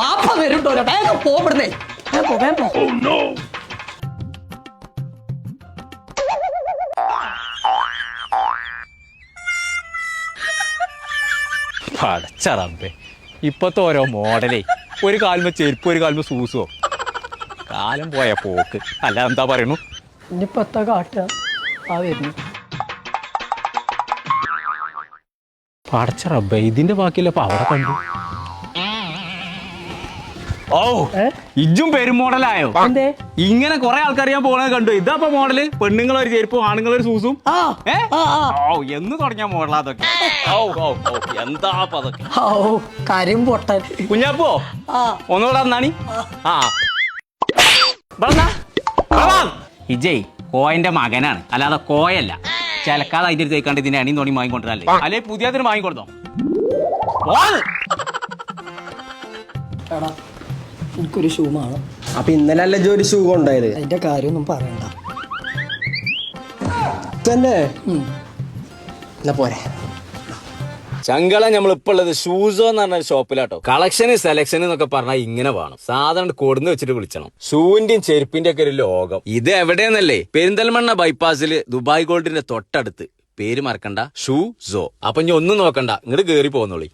വാപ്പ വരുണ്ടോ വേഗം പോവിടുന്നേ പോ പടച്ചറമ്പേ ഇപ്പത്തെ ഓരോ മോഡലേ. ഒരു കാലുമ്പോ ചെരുപ്പ് ഒരു കാലുമ്പോ സൂസോ. കാലം പോയ പോക്ക്. അല്ല എന്താ പറയണു? ഇനിയിപ്പോ എത്താ കാട്ടുക? ആ വരുന്നു. പടച്ചറമ്പേ ഇതിന്റെ ബാക്കിയല്ല അപ്പൊ അവിടെ കണ്ടു. ഓ? ഇജും പെരുമോഡലായോ ഇങ്ങനെ കൊറേ ആൾക്കാർ ഞാൻ പോണത് കണ്ടു. ഇതാ മോഡൽ? പെണ്ണുങ്ങളൊരു ചെരുപ്പും ആണുങ്ങളൊരു സൂസും. ഓ എന്ന് തുടങ്ങിയ മോഡലാ അതൊക്കെ. ഓ ഓ എന്താ അതൊക്കെ? കാര്യം പൊട്ടൻ. കുഞ്ഞാപ്പോ ഒന്നുകൂടെ നാണി ആ. ഇജയ് കോയന്റെ മകനാണ്. അല്ലാതെ കോയല്ല. ചിലക്കാതെ അതിന്റെ തേക്കാണ്ട് ഇതിന്റെ അണി തോണി വാങ്ങിക്കൊണ്ടല്ലേ അല്ലെ പുതിയതിന് വാങ്ങിക്കൊടുത്തോ? എടാ എനിക്കൊരു ഷൂ വേണം. അപ്പൊ ഇന്നലെ അല്ല ജോലി ഷൂ കൊണ്ടായത് അതിന്റെ കാര്യമൊന്നും പറയണ്ട. തന്നെ. എന്നാ പോരെ. ചങ്കള നമ്മൾ ഇപ്പൊ ഉള്ളത് ഷൂസോ എന്ന് പറഞ്ഞ ഷോപ്പിലാട്ടോ കളക്ഷൻ സെലക്ഷൻ എന്നൊക്കെ പറഞ്ഞാൽ ഇങ്ങനെ വേണം. സാധനം കൊടുന്ന് വെച്ചിട്ട് വിളിച്ചണം. ഷൂവിന്റെയും ചെരുപ്പിന്റെ ഒക്കെ ഒരു ലോകം. ഇത് എവിടെയെന്നല്ലേ? പെരിന്തൽമണ്ണ ബൈപ്പാസിൽ ദുബായ് ഗോൾഡിന്റെ തൊട്ടടുത്ത്. പേര് മറക്കണ്ട. ഷൂ സോ അപ്പൊ ഇനി ഒന്നും നോക്കണ്ട. ഇങ്ങോട്ട് കേറി പോന്നോളി.